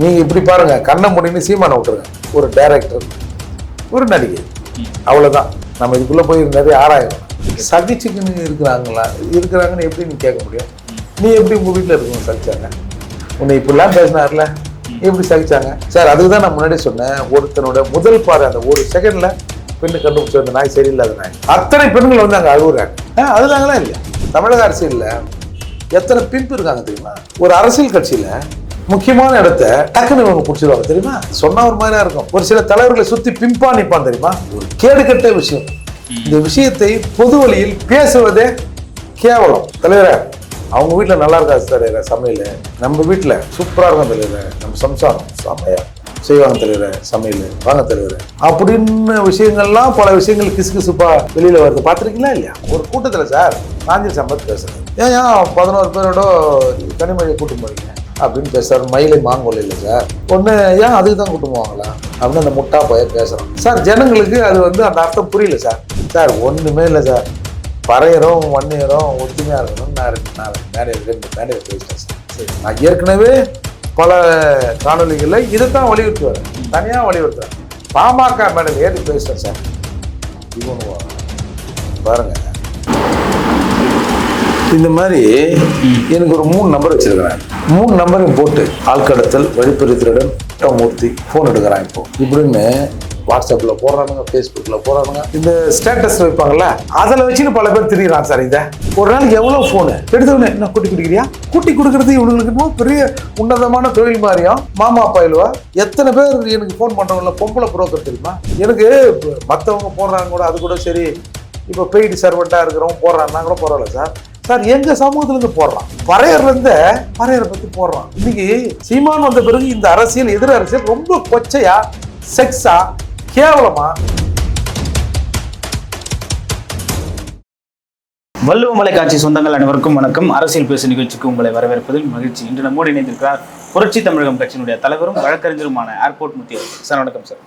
நீங்கள் இப்படி பாருங்க கண்ணை முடின்னு சீமானை விட்டுருங்க. ஒரு டைரக்டர் ஒரு நடிகை. அவ்வளோதான் நம்ம இதுக்குள்ளே போய் நிறைய ஆராயம் சகிச்சுக்குன்னு இருக்கிறாங்களா? இருக்கிறாங்கன்னு எப்படி நீ கேட்க முடியும்? நீ எப்படி உங்கள் வீட்டில் இருக்கணும் சகிச்சாங்க? உன்னை இப்படிலாம் பேசினார்ல? எப்படி சகிச்சாங்க? சார் அதுக்கு தான் நான் முன்னாடி சொன்னேன் ஒருத்தனோட முதல் பாரு அந்த ஒரு செகண்டில் பெண்ணு கண்டுபிடிச்ச அந்த நாய் சரியில்லாத நாய். அத்தனை பெண்கள் வந்து அங்கே அழுகுறாங்க. ஆ, அழுதாங்களா இல்லை. தமிழக அரசியலில் எத்தனை பிம்பு இருக்காங்க தெரியுமா? ஒரு அரசியல் கட்சியில் முக்கியமான இடத்த டக்குன்னு இவங்க பிடிச்சிருவாங்க தெரியுமா? சொன்ன ஒரு மாதிரியா இருக்கும். ஒரு சில தலைவர்களை சுத்தி பிம்பா நிற்பான் தெரியுமா? ஒரு கேடுகட்ட விஷயம். இந்த விஷயத்தை பொது வழியில் பேசுவதே கேவலம். தலைவரே அவங்க வீட்டில் நல்லா இருக்காது தலைவர சமையல்? நம்ம வீட்டில் சூப்பராக இருக்கும் தலைவர. நம்ம சம்சாரம் சமையல் செய்வாங்க தலைவர. சமையல் வாங்க தலைவர. அப்படின்னு விஷயங்கள்லாம் பல விஷயங்கள் கிசு கிசுப்பா வெளியில வருது. பார்த்துருக்கீங்களா இல்லையா? ஒரு கூட்டத்தில் சார் காஞ்சி சம்பத் பேசுறேன். ஏன் ஏன் பதினோரு பேரோட கனிமொழியை கூட்டம் போறீங்க? அப்படின்னு பேசுறாரு. மயிலை மாங்கொல்ல இல்லை சார். ஒன்று ஏன் அதுக்கு தான் கூட்டம் போவாங்களா? அப்படின்னு அந்த முட்டா பைய பேசுகிறோம் சார் ஜனங்களுக்கு அது வந்து அந்த அர்த்தம் புரியல சார். சார் ஒன்றுமே இல்லை சார். பறையறோம் வன்னியரும் ஒத்துமையாக இருக்கணும்னு நான் ரெண்டு நான் மேடையில் ரெண்டு மேடையில் பேசிட்டேன் சார். சரி நான் ஏற்கனவே பல காணொலிகளில் இதை தான் வலியுறுத்தி வரேன் தனியாக வலியுறுத்துறேன் பாமக மேடையில் ஏறி பேசிட்டேன் சார். இவனு பாருங்கள் இந்த மாதிரி எனக்கு ஒரு மூணு நம்பர் வச்சிருக்கிறேன். மூணு நம்பரையும் போட்டு ஆள்கடத்தல் வழிப்பறி திருடன் மூர்த்தி ஃபோன் எடுக்கிறான் இப்போ. இப்படின்னு வாட்ஸ்அப்பில் போடுறானுங்க ஃபேஸ்புக்கில் போடுறானுங்க. இந்த ஸ்டேட்டஸ் வைப்பாங்கல்ல அதில் வச்சுன்னு பல பேர் திரியிறான் சார் இதை. ஒரு நாளைக்கு எவ்வளோ ஃபோனு எடுத்தவொடனே என்ன குட்டி கொடுக்குறியா? குட்டி கொடுக்குறது இவங்களுக்கு பெரிய உன்னதமான தொழில் மாதிரியும் மாமா பயிலுவா எத்தனை பேர் எனக்கு ஃபோன் பண்ணுறவங்கள பொம்பளை புரோக்கர் தெரியுமா? எனக்கு மற்றவங்க போடுறாங்க கூட அது கூட சரி. இப்போ பெய்டு சர்வெண்ட்டாக இருக்கிறவங்க போடுறான்னா கூட பரவாயில்ல சார். சார் எங்க சமூகத்துல இருந்து போடுறான்? பறையர்ல இருந்து பறையரை பத்தி போடுறான். இன்னைக்கு சீமான் வந்த பிறகு இந்த அரசியல் எதிர அரசியல் ரொம்ப கொச்சையா செக்ஸா கேவலமா? வள்ளுவமலை காட்சி சொந்தங்கள் அனைவருக்கும் வணக்கம். அரசியல் பேசு நிகழ்ச்சிக்கு உங்களை வரவேற்பதில் மகிழ்ச்சி. இன்று நம்மோடு இணைந்திருக்கிறார் புரட்சி தமிழகம் கட்சியினுடைய தலைவரும் வழக்கறிஞருமான ஏர்போர்ட் முத்தி சார் வணக்கம் சார்.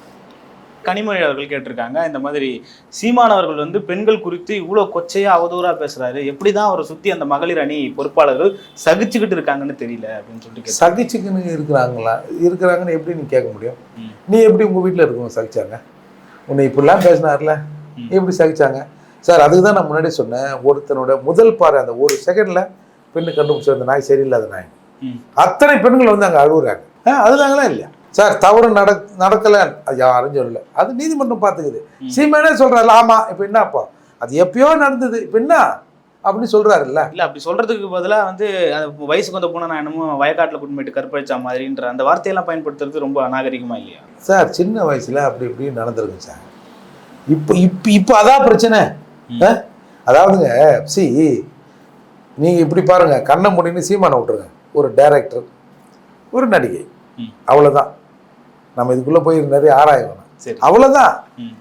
கனிமொழி அவர்கள் கேட்டிருக்காங்க. இந்த மாதிரி சீமான் அவர்கள் வந்து பெண்கள் குறித்து இவ்வளோ கொச்சையா அவதூறா பேசுறாரு. எப்படிதான் அவரை சுத்தி அந்த மகளிர் அணி பொறுப்பாளர்கள் சகிச்சுக்கிட்டு இருக்காங்கன்னு தெரியல அப்படின்னு சொல்லிட்டு. சகிச்சுக்குன்னு இருக்கிறாங்களா? இருக்கிறாங்கன்னு எப்படி நீ கேட்க முடியும். நீ எப்படி உங்க வீட்டில் இருக்கணும் சகிச்சாங்க? உன்னை இப்படிலாம் பேசினார்ல. எப்படி சகிச்சாங்க? சார் அதுக்கு தான் நான் முன்னாடி சொன்னேன். ஒருத்தனோட முதல் பாரு அந்த ஒரு செகண்ட்ல பெண்ணு கண்டுபிடிச்ச அந்த நாய் சரியில்லாத நாய். அத்தனை பெண்கள் வந்து அங்கே அழுகுறாங்க. அதுதாங்களா இல்லையா சார் தவறு நட நடக்கல அது யாரும் சொல்லல. அது நீதிமன்றம் பார்த்துக்குது. சீமானே சொல்றாரு ஆமா இப்போ என்னப்பா அது எப்பயோ நடந்தது. இப்போ என்ன? அப்படின்னு சொல்றாருல்ல. இல்ல அப்படி சொல்றதுக்கு பதிலா வந்து வயசுக்கு வந்த போனா நான் என்னமோ வயக்காட்டுல கூட்டு போயிட்டு கற்பழிச்சா மாதிரின்ற அந்த வார்த்தையெல்லாம் பயன்படுத்துறது ரொம்ப அநாகரிகமா இல்லையா? சார் சின்ன வயசுல அப்படி இப்படி நடந்திருக்கு சார். இப்போ இப்போ இப்போ அதான் பிரச்சனை? அதாவதுங்க சி நீங்க இப்படி பாருங்க. கண்ணை முடின்னு சீமானை விட்டுருங்க. ஒரு டைரக்டர் ஒரு நடிகை. ம். நம்ம இதுக்குள்ள போய் நிறைய ஆராய வேணாம் சரி. அவ்வளவுதான். ம்.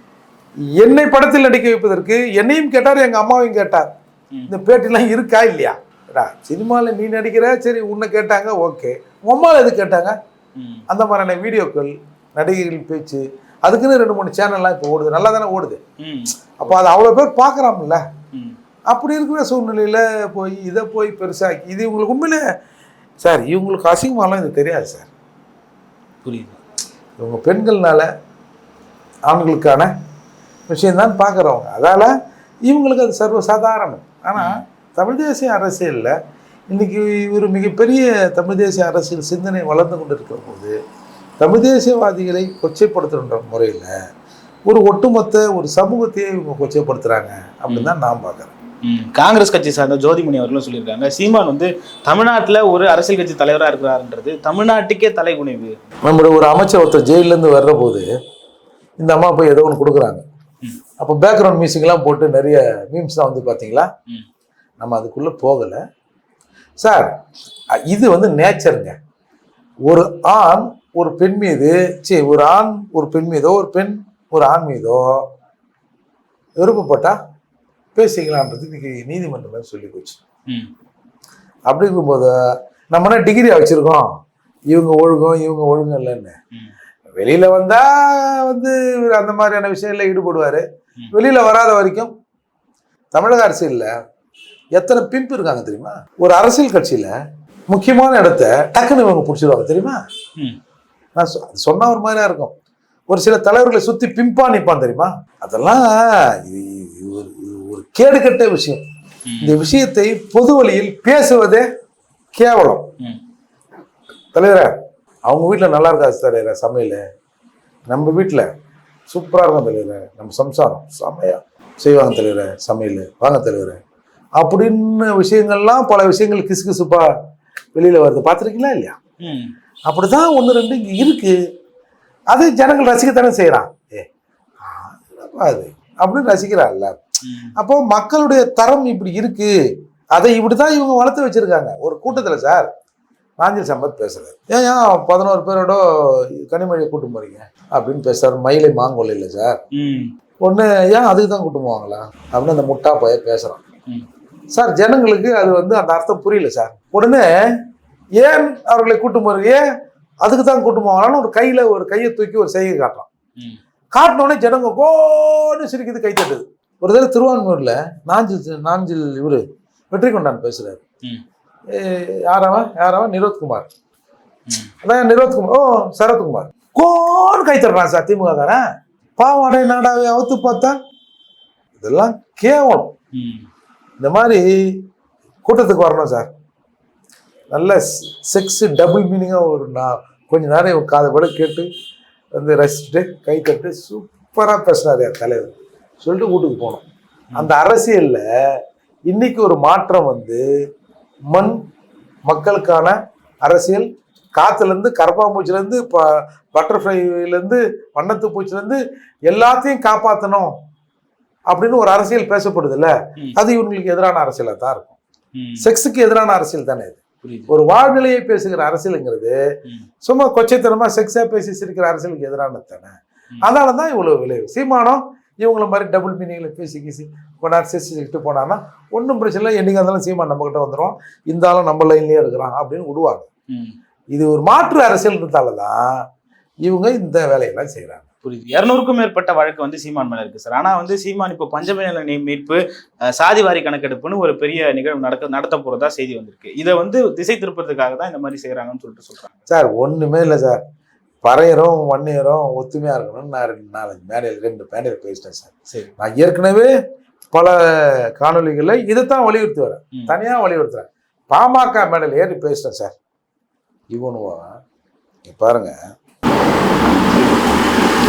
என்னை படத்தில் நடிக்க வைப்பதற்கு என்னையும் கேட்டார் எங்க அம்மாவையும் கேட்டார். இந்த பேட்டிலாம் இருக்கா இல்லையா? சினிமாவில் நீ நடிக்கிற? சரி உன்னை கேட்டாங்க ஓகே. உன் அம்மாவில் எது கேட்டாங்க. அந்த மாதிரியான வீடியோக்கள் நடிகைகள் பேச்சு அதுக்குன்னு ரெண்டு மூணு சேனல்லாம் இப்போ ஓடுது. நல்லா தானே ஓடுது. அப்போ அது அவ்வளோ பேர் பார்க்குறாங்கல்ல. ம். அப்படி இருக்கிற சூழ்நிலையில் போய் இதை போய் பெருசாக்கி இது இவங்களுக்கு உண்மையிலே சார் இவங்களுக்கு அசிங்கமாலாம் இது தெரியாது சார். புரியுது. இவங்க பெண்கள்னால ஆண்களுக்கான விஷயம்தான் பார்க்குறவங்க. அதால் இவங்களுக்கு அது சர்வசாதாரணம். ஆனால் தமிழ் தேசிய அரசியலில் இன்னைக்கு ஒரு மிகப்பெரிய தமிழ் தேசிய அரசியல் சிந்தனை வளர்ந்து கொண்டு இருக்கிற போது தமிழ் தேசியவாதிகளை கொச்சைப்படுத்துகின்ற முறையில் ஒரு ஒட்டுமொத்த ஒரு சமூகத்தையே இவங்க கொச்சைப்படுத்துகிறாங்க அப்படின்னு தான் நான் பார்க்குறேன். காங்கிரஸ் கட்சி சார்ந்த ஜோதிமணி அவர்களும் சொல்லியிருக்காங்க. சீமான் வந்து தமிழ்நாட்டுல ஒரு அரசியல் கட்சி தலைவரா இருக்கிறாருன்றது தமிழ்நாட்டுக்கே தலைகுனிவு. நம்முடைய ஒரு அமைச்சர் ஒருத்தர் ஜெயிலேருந்து வர்ற போது இந்த அம்மா போய் ஏதோ ஒன்று கொடுக்குறாங்க. அப்போ பேக்ரவுண்ட் மியூசிக்லாம் போட்டு நிறைய மீம்ஸ்லாம் வந்து பார்த்தீங்களா. நம்ம அதுக்குள்ளே போகலை. சார் இது வந்து நேச்சருங்க ஒரு ஆண் ஒரு பெண் மீது சரி ஒரு ஆண் ஒரு பெண் மீதோ ஒரு பெண் ஒரு ஆண் மீதோ விருப்பப்பட்டா பேசிக்கலான்றது இன்னைக்கு நீதிமன்றம் சொல்லி போச்சு. அப்படி இருக்கும்போது நம்ம என்ன டிகிரியா வச்சிருக்கோம். இவங்க ஒழுங்கும் இவங்க ஒழுங்கும் இல்லைன்னு. வெளியில வந்தா வந்து அந்த மாதிரியான விஷயங்கள்ல ஈடுபடுவாரு. வெளியில வராத வரைக்கும் தமிழக அரசியல்ல எத்தனை பிம்பு இருக்காங்க தெரியுமா? ஒரு அரசியல் கட்சியில முக்கியமான இடத்த டக்குன்னு இவங்க பிடிச்சிருவாங்க தெரியுமா. நான் சொன்னா ஒரு மாதிரியா இருக்கும். ஒரு சில தலைவர்களை சுத்தி பிம்பா நிப்பான் தெரியுமா? அதெல்லாம் இது ஒரு ஒரு கேடுகட்ட விஷயம். இந்த விஷயத்தை பொது வழியில் பேசுவதே கேவலம். தலைவரே அவங்க வீட்டில் நல்லா இருக்கா தலைவரே சமையல்? நம்ம வீட்டில் சூப்பராக இருக்கும் தலைவரே நம்ம சம்சாரம். செமையா செய்வாங்க தலைவரே சமையல். வாங்க தலைவரே. அப்படின்னு விஷயங்கள்லாம் பல விஷயங்கள் கிசு கிசுப்பா வெளியில் வருது. பார்த்துருக்கீங்களா இல்லையா. அப்படிதான் ஒன்று ரெண்டு இங்கே இருக்கு. அது ஜனங்கள் ரசிக்கத்தானே செய்கிறான் ஏ அது அப்படின்னு ரசிக்கிறான்ல ம். அப்போ மக்களுடைய தரம் இப்படி இருக்கு. அதை இப்படிதான் இவங்க வளர்த்து வச்சிருக்காங்க. ஒரு கூட்டத்துல சார் நாஞ்சில் சம்பத் பேசுறாரு ஏன் ஏன் பதினோரு பேரோட கனிமொழியை கூட்டு போறீங்க? அப்படின்னு பேசுறாரு. மயிலை மாங்கொல்ல இல்லை சார். ஒன்று ஏன் அதுக்கு தான் கூட்டு போவாங்களா? அப்படின்னு அந்த முட்டா பைய பேசுறான். சார் ஜனங்களுக்கு அது வந்து அந்த அர்த்தம் புரியல சார். உடனே ஏன் அவர்களை கூட்டு போறீங்க? அதுக்கு தான் கூட்டு போவாங்களான்னு ஒரு கையில ஒரு கையை தூக்கி ஒரு செய்கை காட்டுறான். காட்டினோடனே ஜனங்க கோன்னு சிரிக்குது கை தட்டுது. ஒரு தடவை திருவான்மூர்ல நாஞ்சில் நாஞ்சில் இவரு வெற்றி கொண்டான். ஏ, யாரவன்? யாரவன்? நிரோத்குமார். அதான் நிரோத்குமார். ஓ சரத்குமார். கோன்னு கை தட்டுறான் சார் திமுக தானே? பாவாடை நாடாவை அவுத்து பார்த்தா இதெல்லாம் கேவலம். இந்த மாதிரி கூட்டத்துக்கு வரணும் சார். நல்ல செக்ஸ் டபுள் மீனிங்காக ஒரு நான் கொஞ்ச நேரம் காதை விட கேட்டு வந்து ரசிச்சுட்டு கை தட்டு சூப்பராக பேசுனார் என் தலைவர். சொல்லிட்டு வீட்டுக்கு போனோம். அந்த அரசியலில் இன்னைக்கு ஒரு மாற்றம் வந்து மண் மக்களுக்கான அரசியல் காத்துலேருந்து கரப்பாம்பூச்சிலேருந்து ப பட்டர்ஃப்ளைலேருந்து வண்ணத்து பூச்சிலேருந்து எல்லாத்தையும் காப்பாற்றணும் அப்படின்னு ஒரு அரசியல் பேசப்படுதுல்ல. அது இவங்களுக்கு எதிரான அரசியலாக தான் இருக்கும். செக்ஸுக்கு எதிரான அரசியல் தானே இது. ஒரு வாழ்நிலையை பேசுகிற அரசியலுங்கிறது. சும்மா கொச்சைத்தனமா செக்ஸா பேசி சிரிக்கிற அரசியலுக்கு எதிரானது தானே. அதனால தான் இவ்வளவு விளைவு சீமானம் இவங்கள மாதிரி டபுள் மீனிங்ல பேசி கீசி கொண்டாந்து சிரிச்சுக்கிட்டு போனான்னா ஒன்றும் பிரச்சனை இல்லை என்னைக்கு இருந்தாலும் சீமான் நம்ம கிட்ட வந்துடும் இந்த ஆளும் நம்ம லைன்லயே இருக்கிறான் அப்படின்னு விடுவாங்க. இது ஒரு மாற்று அரசியல் இருந்தால தான் இவங்க இந்த வேலையெல்லாம் செய்கிறாங்க புரியுது. இருநூறுக்கும் மேற்பட்ட வழக்கு வந்து சீமான் மேல இருக்கு சார். ஆனா வந்து சீமான் இப்போ பஞ்சம நில மீட்பு சாதிவாரி கணக்கெடுப்புன்னு ஒரு பெரிய நிகழ்வு நடக்க நடத்த போறதா செய்தி வந்திருக்கு. இதை வந்து திசை திருப்பறதுக்காக தான் இந்த மாதிரி செய்யறாங்கன்னு சொல்லிட்டு சொல்றாங்க. சார் ஒண்ணுமே இல்லை சார். பறையரும் வன்னியரும் ஒத்துமையா இருக்கணும்னு நான் ரெண்டு நாலஞ்சு மேடையில் ரெண்டு மேடையில் பேசிட்டேன் சார். சரி. நான் ஏற்கனவே பல காணொளிகளில் இதைத்தான் வலியுறுத்தி வரேன். தனியாக வலியுறுத்துறேன். பாமக மேடையில் ஏறி பேசிட்டேன் சார். இவனுவா இங்க பாருங்க.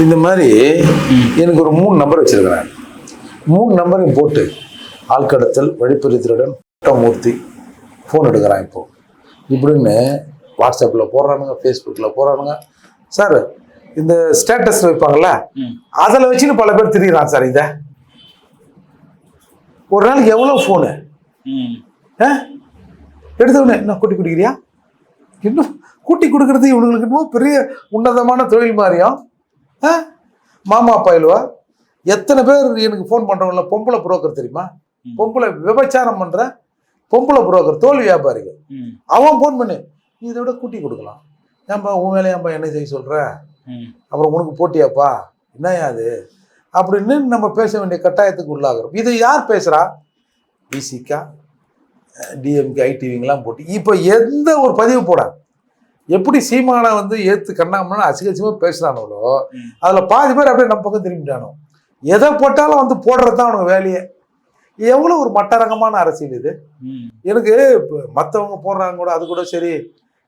இந்த மாதிரி. எனக்கு ஒரு மூணு நம்பர் வச்சிருக்கிறேன் மூணு நம்பரையும் போட்டு ஆள்கடத்தல் வழிப்பறி திருடன் மூர்த்தி ஃபோன் எடுக்கிறான் இப்போ. இப்படின்னு வாட்ஸ்அப்பில் போடுறானுங்க ஃபேஸ்புக்கில் போடுறானுங்க. சார் இந்த ஸ்டேட்டஸ் வைப்பாங்கல்ல ம். அதில் வச்சுன்னு பல பேர் திரியிறான் சார் இதை. ஒரு நாளைக்கு எவ்வளோ ஃபோனு. ஆ? எடுத்தவொடனே என்ன கூட்டி குடிக்கிறியா? இன்னும் கூட்டி கொடுக்கறது இவனுங்களுக்கு இன்னும் பெரிய உன்னதமான தொழில் மாதிரியும் மாமா பயிலுவா எத்தனை பேர் எனக்கு ஃபோன் பண்ணுறவங்கள பொம்பளை புரோக்கர் தெரியுமா. பொம்பளை விபச்சாரம் பண்ணுற பொம்பளை புரோக்கர் தோல் வியாபாரிகள். அவன் ஃபோன் பண்ணு. நீ இதை விட கூட்டி கொடுக்கலாம். ஏன்பா உன் வேலையாம்பா என்ன செய்ய சொல்கிற. அப்புறம் உனக்கு போட்டியாப்பா? என்னய்யா அது? அப்படின்னு நம்ம பேச வேண்டிய கட்டாயத்துக்கு உள்ளாகிறோம். இதை யார் பேசுகிறா பிசிகா டிஎம்கே ஐடிவிங்கெல்லாம் போட்டு. இப்போ எந்த ஒரு பதிவு போட எப்படி சீமானை வந்து ஏற்று கண்ணாமன்னு அசிகசியமாக பேசுகிறானோ ம். அதில் பாதி பேர் அப்படியே நம்ம பக்கம் திரும்பிட்டானோ எதை போட்டாலும் வந்து போடுறது தான் அவனுக்கு வேலையே. எவ்வளோ ஒரு மட்டரகமான அரசியல் இது. எனக்கு இப்போ மற்றவங்க போடுறாங்க கூட அது கூட சரி.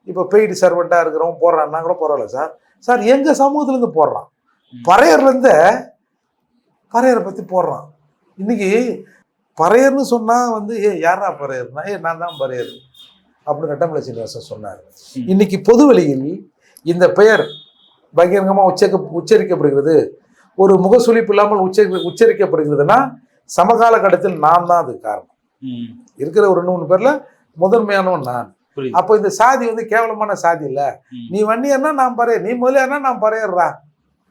இப்போ பெய்டு சர்வெண்ட்டாக இருக்கிறவங்க போடுறான்னா கூட பரவாயில்ல சார். சார் எங்கள் சமூகத்துலேருந்து போடுறான். பறையர்லேருந்து பறையரை பற்றி போடுறான். இன்னைக்கு பறையர்னு சொன்னால் வந்து ஏ யாரா பறையர்னா? ஏ நான் தான் பறையர். அப்படின்னு ரெட்டமலை சீனிவாசன் சொன்னார். இன்னைக்கு பொது வெளியில் இந்த பெயர் பகிரங்கமாக உச்சரிக்க உச்சரிக்கப்படுகிறது. ஒரு முகசுளிப்பு இல்லாமல் உச்சரி உச்சரிக்கப்படுகிறதுனா சமகால கட்டத்தில் நான் தான் அதுக்கு காரணம். இருக்கிற ஒரு மூணு பேர்ல முதன்மையானவன் நான். அப்போ இந்த சாதி வந்து கேவலமான சாதி இல்ல. நீ வன்னியர்னா நான் பறைய நீ முதலியார்னா நான் பறையறா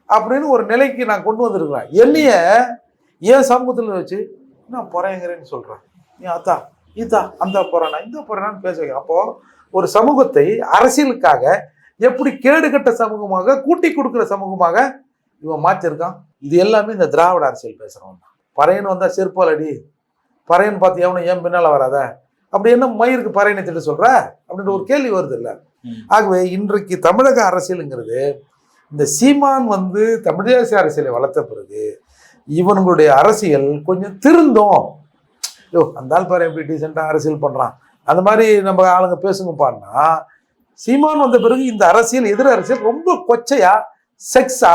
அப்படின்னு ஒரு நிலைக்கு நான் கொண்டு வந்திருக்கிறேன். என்னைய ஏன் சமூகத்தில் வச்சு நான் பொறையங்கிறேன்னு சொல்றேன். நீ அத்தா இதா அந்த பொறானா இந்த பொறானான்னு பேச வைக்கிறேன். அப்போ ஒரு சமூகத்தை அரசியலுக்காக எப்படி கேடுகட்ட சமூகமாக கூட்டி கொடுக்கிற சமூகமாக இவன் மாற்றிருக்கான் இது எல்லாமே இந்த திராவிட அரசியல் பேசுறவன் தான். பறையன் வந்தா செருப்பால் அடி பறையன் பார்த்து எவனும் ஏன் பின்னால வராத? அப்படி என்ன மயிருக்கு பறையினை திட்ட சொல்ற? அப்படின்ற ஒரு கேள்வி வருது இல்ல. ஆகவே இன்றைக்கு தமிழக அரசியலுங்கிறது இந்த சீமான் வந்து தமிழ் தேசிய அரசியலை வளர்த்த பிறகு இவனுங்களுடைய அரசியல் கொஞ்சம் திருந்தும். யோ அந்த ஆள் பாரு எப்படி டீசெண்டாக அரசியல் பண்ணுறான் அந்த மாதிரி நம்ம ஆளுங்க பேசுங்கப்பான்னா சீமான் வந்த பிறகு இந்த அரசியல் எதிர் அரசியல் ரொம்ப கொச்சையா செக்ஸா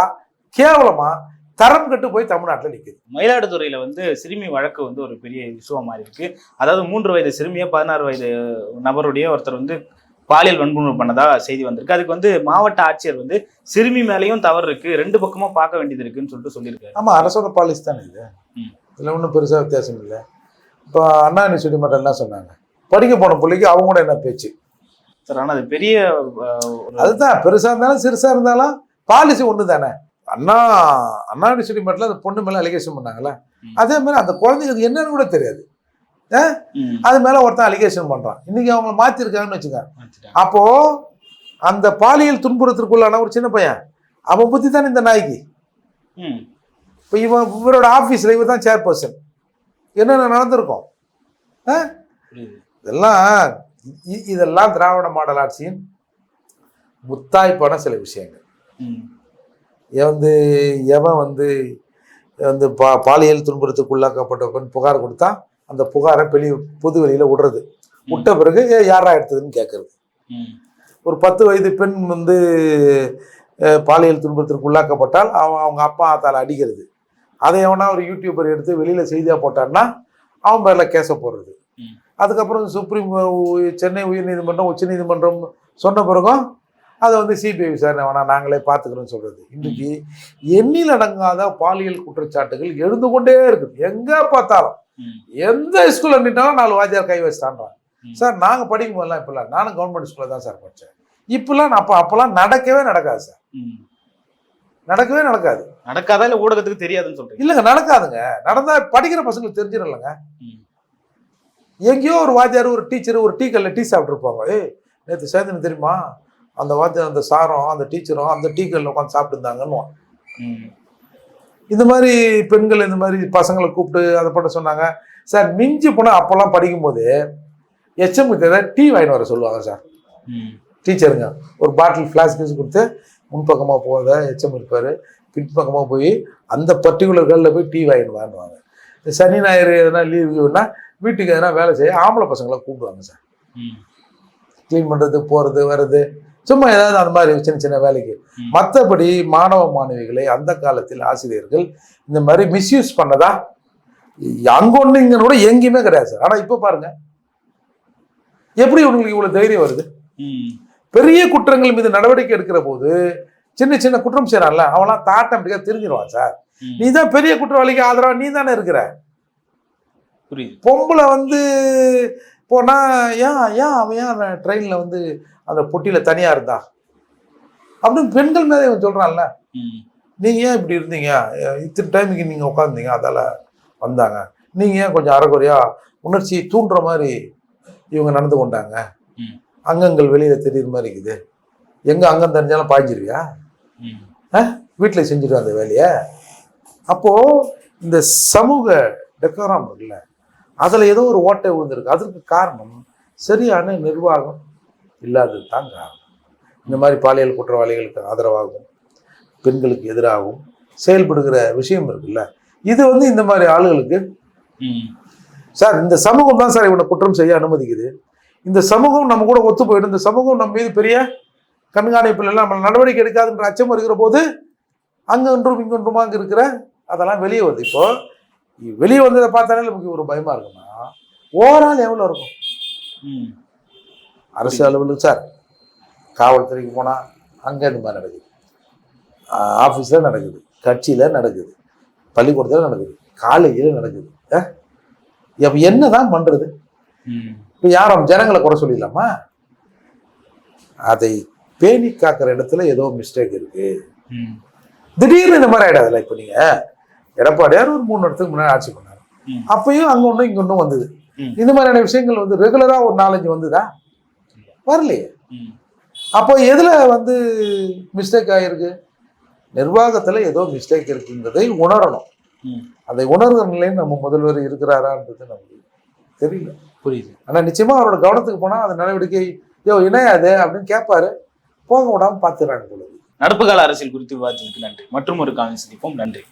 கேவலமா தரம் கட்டு போய் தமிழ்நாட்டில் நிற்குது மயிலாடுதுறையில வந்து சிறுமி வழக்கு வந்து ஒரு பெரிய இஷ்யூவா மாறி இருக்கு. அதாவது மூன்று வயது சிறுமியை பதினாறு வயது நபருடைய ஒருத்தர் வந்து பாலியல் வன்கொடுமை பண்ணதா செய்தி வந்திருக்கு. அதுக்கு வந்து மாவட்ட ஆட்சியர் வந்து சிறுமி மேலேயும் தவறு இருக்கு ரெண்டு பக்கமா பார்க்க வேண்டியது இருக்குன்னு சொல்லிட்டு சொல்லியிருக்காரு. ஆமாம் அரசோட பாலிசி தானே இது. இதில் ஒன்றும் பெருசாக வித்தியாசம் இல்லை. இப்போ அண்ணா யூனிவர்சிட்டி மட்டும் என்ன சொன்னாங்க? படிக்க போன பிள்ளைக்கு அவங்க கூட என்ன பேச்சு? சார் ஆனா அது பெரிய அதுதான் பெருசாக இருந்தாலும் சிறுசாக இருந்தாலும் பாலிசி ஒன்று தானே. அண்ணா அண்ணா யூனிவர்சிட்டி மட்டும் அந்த பொண்ணு மேலே அலிகேஷன் பண்ணாங்கல்ல. ம். அதே மாதிரி அந்த குழந்தைக்கு அது என்னன்னு கூட தெரியாது. அது மேலே ஒருத்தன் அலிகேஷன் பண்ணுறான் இன்னைக்கு அவங்கள மாற்றிருக்காங்கன்னு வச்சுக்க வச்சுட்டேன். அப்போ அந்த பாலியல் துன்புறத்திற்குள்ளான ஒரு சின்ன பையன் அவன் புத்தி தானே இந்த நாய்க்கு. இப்போ இவன் இவரோட ஆஃபீஸில் இவர் தான் சேர்பர்சன் என்னென்ன நடந்திருக்கும். இதெல்லாம் இதெல்லாம் திராவிட மாடல் ஆட்சியின் முத்தாய்ப்பான சில விஷயங்கள். வந்து எவன் வந்து வந்து பா பாலியல் துன்புறத்துக்கு உள்ளாக்கப்பட்ட பெண் புகார் கொடுத்தா அந்த புகாரை வெளி பொது வெளியில் விடுறது. விட்ட பிறகு "ஏ, யாரா எடுத்ததுன்னு கேட்கறது ஒரு பத்து வயது பெண் வந்து பாலியல் துன்பத்திற்கு உள்ளாக்கப்பட்டால் அவன் அவங்க அப்பா ஆத்தால அடிக்கிறது. அதை எவனா ஒரு யூடியூபர் எடுத்து வெளியில் செய்தியாக போட்டான்னா அவன் பேரில் கேஸை போடுறது. அதுக்கப்புறம் சுப்ரீம் சென்னை உயர்நீதிமன்றம் உச்சநீதிமன்றம் சொன்ன பிறகும் அதை வந்து சிபிஐ விசாரணை வேணாம் நாங்களே பார்த்துக்கிறோம்னு சொல்கிறது இன்றைக்கி எண்ணில் அடங்காத பாலியல் குற்றச்சாட்டுகள் எழுந்து கொண்டே இருக்குது. எங்கே பார்த்தாலும். எந்த ஸ்கூலில் நின்றாலும் நாலு வாத்தியார் கை வச்சுட்டான்றான் ம். சார் நாங்கள் படிக்கும் போதெல்லாம் இப்பெல்லாம் நானும் கவர்மெண்ட் ஸ்கூலில் தான் சார் படித்தேன் இப்பெல்லாம் அப்போ அப்போல்லாம் நடக்கவே நடக்காது சார். நடக்கவே நடக்காது. நடக்காதா இல்ல ஊடகத்துக்கு தெரியாதுன்னு சொல்றீங்க? இல்லைங்க நடக்காதுங்க. நடந்தா படிக்கிற பசங்களுக்கு தெரிஞ்சிடலங்க. எங்கேயோ ஒரு வாத்தியார் ஒரு டீச்சர் ஒரு டீ கல்ல டீ சாப்பிட்ருப்பாங்க ஏய் நேற்று சேர்ந்துன்னு தெரியுமா? அந்த வாத்தியார் அந்த சாரும் அந்த டீச்சரும் அந்த டீ கல்ல உட்காந்து சாப்பிட்டுருந்தாங்கன்னு இந்த மாதிரி பெண்கள் இந்த மாதிரி பசங்களை கூப்பிட்டு அதை பண்ண சொன்னாங்க. சார் மிஞ்சி போனால் அப்போல்லாம் படிக்கும்போது எச்எம் ஏதாவது டீ வாங்கிட்டு வர சொல்லுவாங்க சார். ம், டீச்சருங்க ஒரு பாட்டில் ஃப்ளாஸ்க் கொடுத்து முன்பக்கமாக போகாத எச்சம் இருப்பார். பின்பக்கமாக போய் அந்த பர்டிகுலர் கல்லில் போய் டீ வாங்கிட்டு வாங்குவாங்க இந்த சனி ஞாயிறு எதனா லீவுனா வீட்டுக்கு எதனா வேலை செய்ய ஆம்பளை பசங்களை கூப்பிடுவாங்க சார். க்ளீன் பண்ணுறது போகிறது வர்றது சும்மா ஏதாவது அந்த மாதிரி சின்ன சின்ன வேலைக்கு. மற்றபடி மாணவ மாணவிகளை அந்த காலத்தில் ஆசிரியர்கள் இந்த மாதிரி மிஸ்யூஸ் பண்ணதா? அங்க ஒன்று இங்க கூட எங்கேயுமே கிடையாது சார். ஆனால் இப்போ பாருங்க. எப்படி உங்களுக்கு இவ்வளோ தைரியம் வருது? பெரிய குற்றங்கள் மீது நடவடிக்கை எடுக்கிற போது சின்ன சின்ன குற்றம் செய்யறான்ல அவன்லாம் ஆட்டோமேட்டிக்காக தெரிஞ்சிருவான் சார். நீ தான் பெரிய குற்றவாளிக்கு ஆதரவா நீ தானே இருக்கிற? புரியுது. பொம்பளை வந்து போனா ஏன் ஏன் அவன் ஏன் ட்ரெயினில் வந்து அந்த பொட்டியில் தனியாக இருந்தா? அப்படின்னு பெண்கள் மேலே இவன் சொல்கிறான்ல நீங்கள் ஏன் இப்படி இருந்தீங்க? இத்தனை டைமுக்கு நீங்கள் உட்காந்துங்க அதால் வந்தாங்க. நீங்கள் ஏன் கொஞ்சம் அறகுறையா உணர்ச்சி தூண்டுற மாதிரி இவங்க நடந்து கொண்டாங்க. அங்கங்கள் வெளியில் தெரியுற மாதிரி இருக்குது. எங்கே அங்கம் தெரிஞ்சாலும் பாய்ஞ்சிருவியா? ம், வீட்டில் செஞ்சுட்டு அந்த வேலையை? அப்போது இந்த சமூக டெக்கோரம் இருக்குல்ல அதில் ஏதோ ஒரு ஓட்டை விழுந்திருக்கு. அதற்கு காரணம் சரியான நிர்வாகம் இல்லாதது தான் காரணம். இந்த மாதிரி பாலியல் குற்றவாளிகளுக்கு ஆதரவாகவும் பெண்களுக்கு எதிராகவும் செயல்படுகிற விஷயம் இருக்குல்ல. இது வந்து இந்த மாதிரி ஆளுகளுக்கு சார் இந்த சமூகம் தான் சார் இவனை குற்றம் செய்ய அனுமதிக்குது. இந்த சமூகம் நம்ம கூட ஒத்து போயிடும். இந்த சமூகம் நம்ம மீது பெரிய கண்காணிப்பில் எல்லாம் நம்ம நடவடிக்கை எடுக்காதுன்ற அச்சம் இருக்கிற போது அங்கொன்றும் இங்கொன்றுமாக இருக்கிற அதெல்லாம் வெளியே வருது. இப்போ வெளியே வந்ததை பார்த்தாலே நமக்கு ஒரு பயமா இருக்குன்னா ஓவரால் எவ்வளோ இருக்கும்? அரசு அலுவலகம் சார் காவல்துறைக்கு போனால் அங்கே இந்த மாதிரி நடக்குது. ஆஃபீஸில் நடக்குது கட்சியில் நடக்குது பள்ளிக்கூடத்தில் நடக்குது காலேஜில் நடக்குது? அப்ப என்ன தான் பண்ணுறது இப்போ யாரும் ஜனங்களை குறை சொல்லிடலாமா? அதை பேணி காக்கிற இடத்துல ஏதோ மிஸ்டேக் இருக்கு. திடீர்னு இந்த மாதிரி ஆயிடாதுல்ல இப்போ நீங்க? எடப்பாடியார் ஒரு மூணு இடத்துக்கு முன்னாடி ஆட்சி பண்ணார். அப்பயும் அங்க ஒன்றும் இங்க ஒன்றும் வந்தது. இந்த மாதிரியான விஷயங்கள் வந்து ரெகுலரா ஒரு நாலஞ்சு வந்ததா? வரலையே. அப்போ எதுல வந்து மிஸ்டேக் ஆயிருக்கு? நிர்வாகத்துல ஏதோ மிஸ்டேக் இருக்குங்கிறதை உணரணும். அதை உணர்கிற நிலையில் நம்ம முதல்வர் இருக்கிறாரான்றது நமக்கு தெரியல. புரியுது. ஆனால் நிச்சயமா அவரோட கவனத்துக்கு போனால் அந்த நடவடிக்கை யோ அது அப்படின்னு கேட்பாரு போக விடாம பார்த்துறாங்க போல நடப்பு கால அரசியல் குறித்து விவாதத்திற்கு நன்றி. மற்றும் ஒரு காலம் சந்திப்போம். நன்றி.